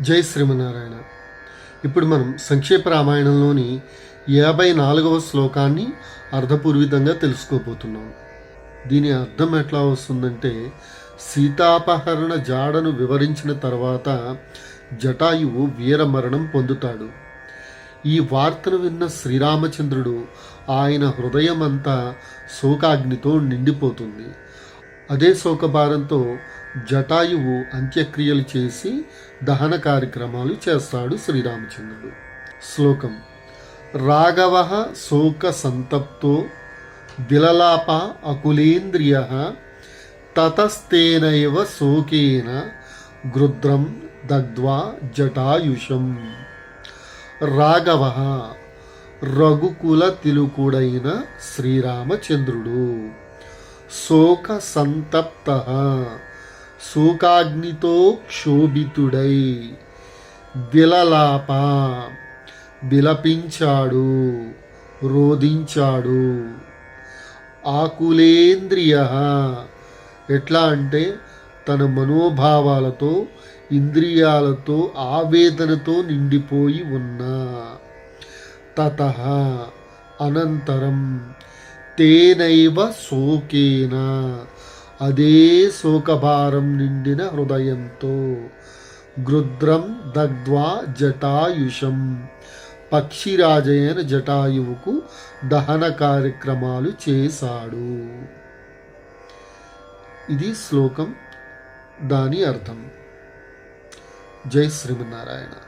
జై శ్రీమనారాయణ ఇప్పుడు మనం సంక్షేప రామాయణంలోని యాభై నాలుగవ శ్లోకాన్ని అర్థపూర్వితంగా తెలుసుకోబోతున్నాం. దీని అర్థం ఎట్లా వస్తుందంటే సీతాపహరణ జాడను వివరించిన తర్వాత జటాయువు వీరమరణం పొందుతాడు. ఈ వార్తను విన్న శ్రీరామచంద్రుడు ఆయన హృదయమంతా శోకాగ్నితో నిండిపోతుంది. అదే శోకభారంతో జటాయువు అంత్యక్రియలు చేసి దహన కార్యక్రమాలు చేస్తాడు శ్రీరామచంద్రుడు. శ్లోకం. రాఘవ శోక సంతప్తో విలలాప అకులేంద్రియ తతస్తేనైవ శోకేన గృద్రం దగ్ధ్వా జటాయుషం. రాఘవ రఘుకుల తిలుకుడైన శ్రీరామచంద్రుడు. శోక సంతప్త శోకాగ్నితో క్షోభితుడై విలలాప విలపించాడు రోధించాడు. ఆకులేంద్రియ. ఎట్లా అంటే తన మనోభావాలతో ఇంద్రియాలతో ఆవేదనతో నిండిపోయి ఉన్న. తత అనంతరం తేనైవ శోకేన అదే శోకభారం నిండిన హృదయంతో గృద్రం దగ్ధ్వా జటాయుషం. పక్షిరాజైన జటాయువుకు దహన కార్యక్రమాలు చేశాడు. ఇది శ్లోకం. దాని అర్థం. జై శ్రీమన్నారాయణ.